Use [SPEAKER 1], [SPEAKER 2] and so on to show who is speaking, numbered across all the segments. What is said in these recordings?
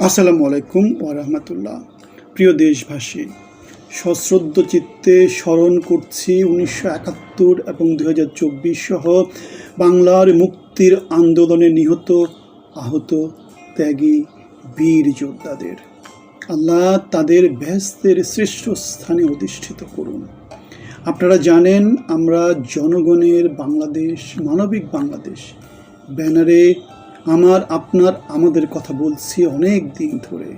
[SPEAKER 1] আসসালামু আলাইকুম ওরহমতুল্লাহ প্রিয় দেশবাসী, সশ্রদ্ধ চিত্তে স্মরণ করছি উনিশশো একাত্তর এবং দু হাজার চব্বিশ সহ বাংলার মুক্তির আন্দোলনে নিহত, আহত, ত্যাগী, বীর যোদ্ধাদের। আল্লাহ তাদের ব্যস্তের শ্রেষ্ঠ স্থানে অধিষ্ঠিত করুন। আপনারা জানেন, আমরা জনগণের বাংলাদেশ, মানবিক বাংলাদেশ, ব্যানারে আমার, আপনার, আমাদের কথা বলছি অনেক দিন ধরে।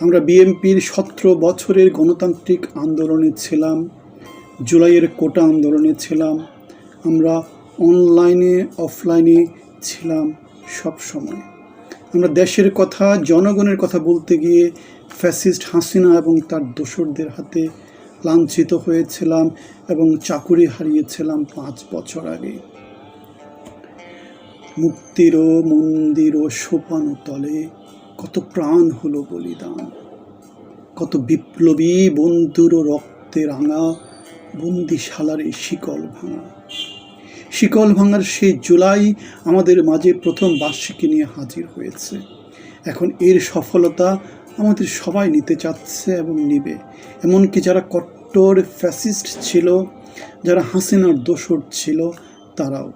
[SPEAKER 1] আমরা বিএমপির সতেরো বছরের গণতান্ত্রিক আন্দোলনে ছিলাম, জুলাইয়ের কোটা আন্দোলনে ছিলাম, আমরা অনলাইনে, অফলাইনে ছিলাম সব সময়। আমরা দেশের কথা, জনগণের কথা বলতে গিয়ে ফ্যাসিস্ট হাসিনা এবং তার দোসরদের হাতে লাঞ্ছিত হয়েছিলাম এবং চাকুরি হারিয়েছিলাম পাঁচ বছর আগে। মুক্তির মন্দির ও সোপানো তলে। কত প্রাণ হলো বলিদান। কত বিপ্লবী বন্ধুর রক্তে রাঙা বন্দিশালার এই শিকল ভাঙা। শিকল ভাঙার সেই জুলাই আমাদের মাঝে প্রথম বার্ষিকী নিয়ে হাজির হয়েছে। এখন এর সফলতা আমাদের সবাই নিতে চাচ্ছে এবং নিবে। এমনকি যারা কট্টর ফ্যাসিস্ট ছিল, যারা হাসিনার দোসর ছিল, তারাও।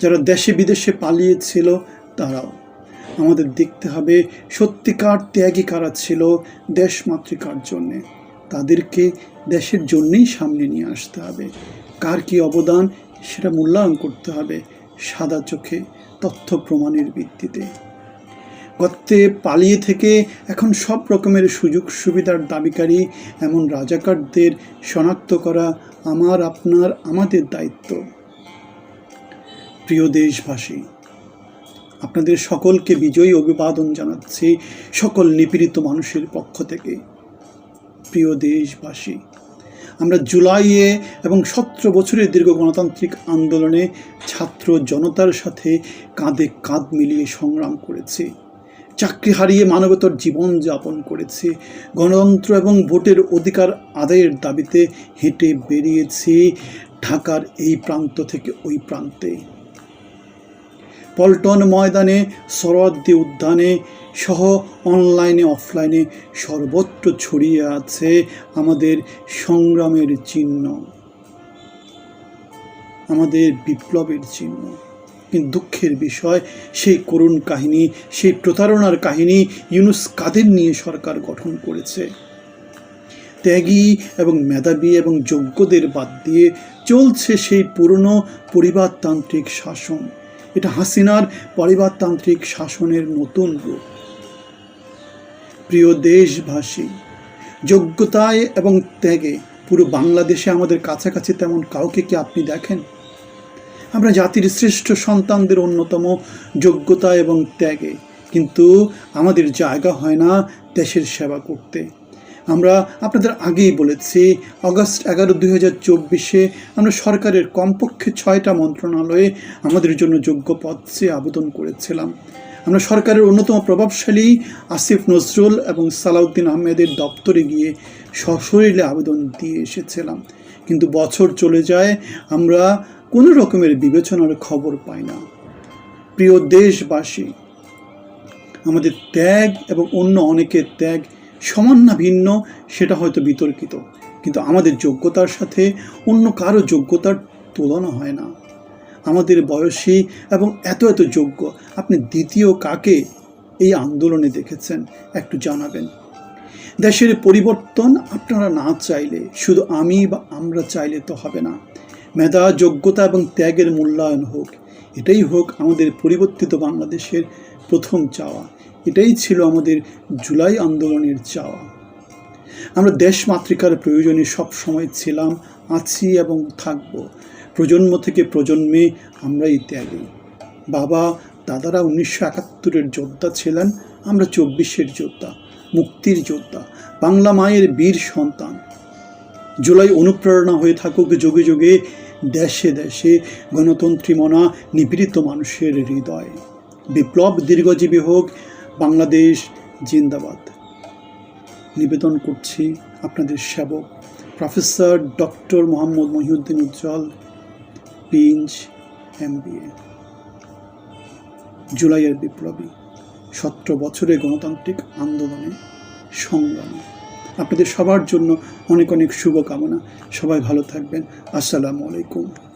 [SPEAKER 1] যারা দেশে বিদেশে পালিয়েছিল তারাও। আমাদের দেখতে হবে সত্যিকার ত্যাগী কারা ছিল দেশ মাতৃকার জন্যে। তাদেরকে দেশের জন্যেই সামনে নিয়ে আসতে হবে। কার কি অবদান সেটা মূল্যায়ন করতে হবে সাদা চোখে, তথ্য প্রমাণের ভিত্তিতে। গর্তে পালিয়ে থেকে এখন সব রকমের সুযোগ সুবিধার দাবিকারী এমন রাজাকারদের শনাক্ত করা আমার, আপনার, আমাদের দায়িত্ব। প্রিয় দেশবাসী, আপনাদের সকলকে বিজয়ী অভিবাদন জানাচ্ছি সকল নিপীড়িত মানুষের পক্ষ থেকে। প্রিয় দেশবাসী, আমরা জুলাইয়ে এবং সতেরো বছরের দীর্ঘ গণতান্ত্রিক আন্দোলনে ছাত্র জনতার সাথে কাঁধে কাঁধ মিলিয়ে সংগ্রাম করেছি, চাকরি হারিয়ে মানবতার জীবন যাপন করেছি, গণতন্ত্র এবং ভোটের অধিকার আদায়ের দাবিতে হেঁটে বেরিয়েছি ঢাকার এই প্রান্ত থেকে ওই প্রান্তে। পল্টন ময়দানে শরদ্দি উদ্যানে সহ অনলাইনে, অফলাইনে সর্বত্র ছড়িয়ে আছে আমাদের সংগ্রামের চিহ্ন। আমাদের বিপ্লবের চিহ্ন। কিন্তু দুঃখের বিষয়, সেই করুণ কাহিনী, সেই প্রতারণার কাহিনী ইউনুস কাদের নিয়ে সরকার গঠন করেছে? ত্যাগী এবং মেধাবী এবং যোগ্যদের বাদ দিয়ে চলছে সেই পুরনো পরিবারতান্ত্রিক শাসন। এটা হাসিনার পরিবারতান্ত্রিক শাসনের নতুন রূপ। প্রিয় দেশবাসী, যোগ্যতায় এবং ত্যাগে পুরো বাংলাদেশে আমাদের কাছাকাছি তেমন কাউকে কি আপনি দেখেন? আমরা জাতির শ্রেষ্ঠ সন্তানদের অন্যতম যোগ্যতা এবং ত্যাগে, কিন্তু আমাদের জায়গা হয় না দেশের সেবা করতে। আমরা আপনাদের আগেই বলেছি, অগস্ট এগারো দুই হাজার চব্বিশে আমরা সরকারের কমপক্ষে ছয়টা মন্ত্রণালয়ে আমাদের জন্য যোগ্য পদ আবেদন করেছিলাম। আমরা সরকারের অন্যতম প্রভাবশালী আসিফ নজরুল এবং সালাউদ্দিন আহমেদের দপ্তরে গিয়ে সশরীরে আবেদন দিয়ে এসেছিলাম। কিন্তু বছর চলে যায়, আমরা কোনো রকমের বিবেচনার খবর পাই না। প্রিয় দেশবাসী, আমাদের ত্যাগ এবং অন্য অনেকের ত্যাগ সমান না ভিন্ন, সেটা হয়তো বিতর্কিত। কিন্তু আমাদের যোগ্যতার সাথে অন্য কারও যোগ্যতার তুলনা হয় না। আমাদের বয়সী এবং এত এত যোগ্য, আপনি দ্বিতীয় কাকে এই আন্দোলনে দেখেছেন, একটু জানাবেন। দেশের পরিবর্তন আপনারা না চাইলে, শুধু আমি বা আমরা চাইলে তো হবে না। মেধা, যোগ্যতা এবং ত্যাগের মূল্যায়ন হোক এটাই হোক আমাদের পরিবর্তিত বাংলাদেশের প্রথম চাওয়া। এটাই ছিল আমাদের জুলাই আন্দোলনের চাওয়া। আমরা দেশ মাতৃকার প্রয়োজনে সব সময় ছিলাম, আছি এবং থাকব। প্রজন্ম থেকে প্রজন্মে আমরাই ত্যাগী। বাবা, দাদারা উনিশশো একাত্তরের যোদ্ধা ছিলেন, আমরা চব্বিশের যোদ্ধা, মুক্তির যোদ্ধা, বাংলা মায়ের বীর সন্তান। জুলাই অনুপ্রেরণা হয়ে থাকুক, যোগে যোগে দেশে দেশে গণতন্ত্রী মনা নিপীড়িত মানুষের হৃদয়। বিপ্লব দীর্ঘজীবী হোক, বাংলাদেশ জিন্দাবাদ। নিবেদন করছি আপনাদের সেবক, প্রফেসর ডক্টর মোহাম্মদ মহিউদ্দিন উজ্জ্বল পিঞ্চ এম জুলাইয়ের বিপ্লবী, সতেরো বছরের গণতান্ত্রিক আন্দোলনে সংগ্রামে। আপনাদের সবার জন্য অনেক অনেক শুভকামনা। সবাই ভালো থাকবেন। আসসালামু আলাইকুম।